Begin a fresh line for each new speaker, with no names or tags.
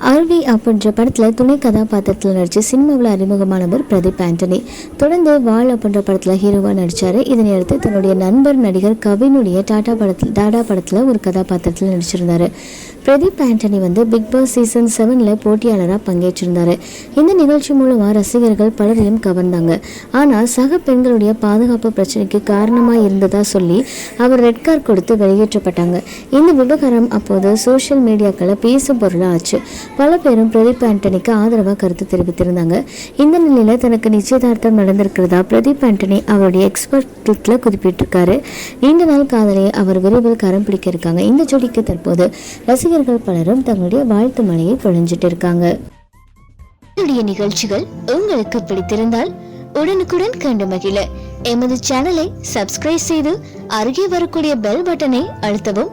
RV அப்படின்ற படத்தில் துணை கதாபாத்திரத்தில் நடித்து சினிமாவில் அறிமுகமானவர் பிரதீப் ஆண்டனி. தொடர்ந்து வாழ் அப்படின்ற படத்தில் ஹீரோவாக நடித்தார் இதனை அடுத்து தன்னுடைய நண்பர் நடிகர் கவினுடைய டாடா படத்தில் டாடா படத்தில் ஒரு கதாபாத்திரத்தில் நடிச்சிருந்தார். பிரதீப் ஆண்டனி வந்து பிக் பாஸ் சீசன் செவனில் போட்டியாளராக பங்கேற்றிருந்தார். இந்த நிகழ்ச்சி மூலமாக ரசிகர்கள் பலரையும் கவர்ந்தாங்க. ஆனால் சக பெண்களுடைய பாதுகாப்பு பிரச்சனைக்கு காரணமாக இருந்ததா சொல்லி அவர் ரெட் கார் கொடுத்து வெளியேற்றப்பட்டாங்க. இந்த விவகாரம் அப்போது சோஷியல் மீடியாக்களை பேசும் பொருளாக ஆச்சு பல பேரும் பிரதீப் ஆண்டனிக்கு ஆதரவாக கருத்து தெரிவித்திருந்தாங்க. இந்த நிலையில் தனக்கு நிச்சயதார்த்தம் நடந்திருக்கிறதா பிரதீப் ஆண்டனி அவருடைய எக்ஸ்பர்ட்டில் குறிப்பிட்டிருக்காரு. நீண்ட நாள் காதலியை அவர் விரைவில் கரம் பிடிக்க இருக்காங்க. இந்த ஜோடிக்கு தற்போது ரசிகர்கள் பலரும் தங்களுடைய வாழ்த்து மழையை பொழிஞ்சிட்டு இருக்காங்க. என்னுடைய நிகழ்ச்சிகள் உங்களுக்கு பிடித்திருந்தால் உடனுக்குடன் கண்டு மகிழ. எமது சேனலை சப்ஸ்கிரைப் செய்து அருகே வரக்கூடிய பெல் பட்டனை அழுத்தவும்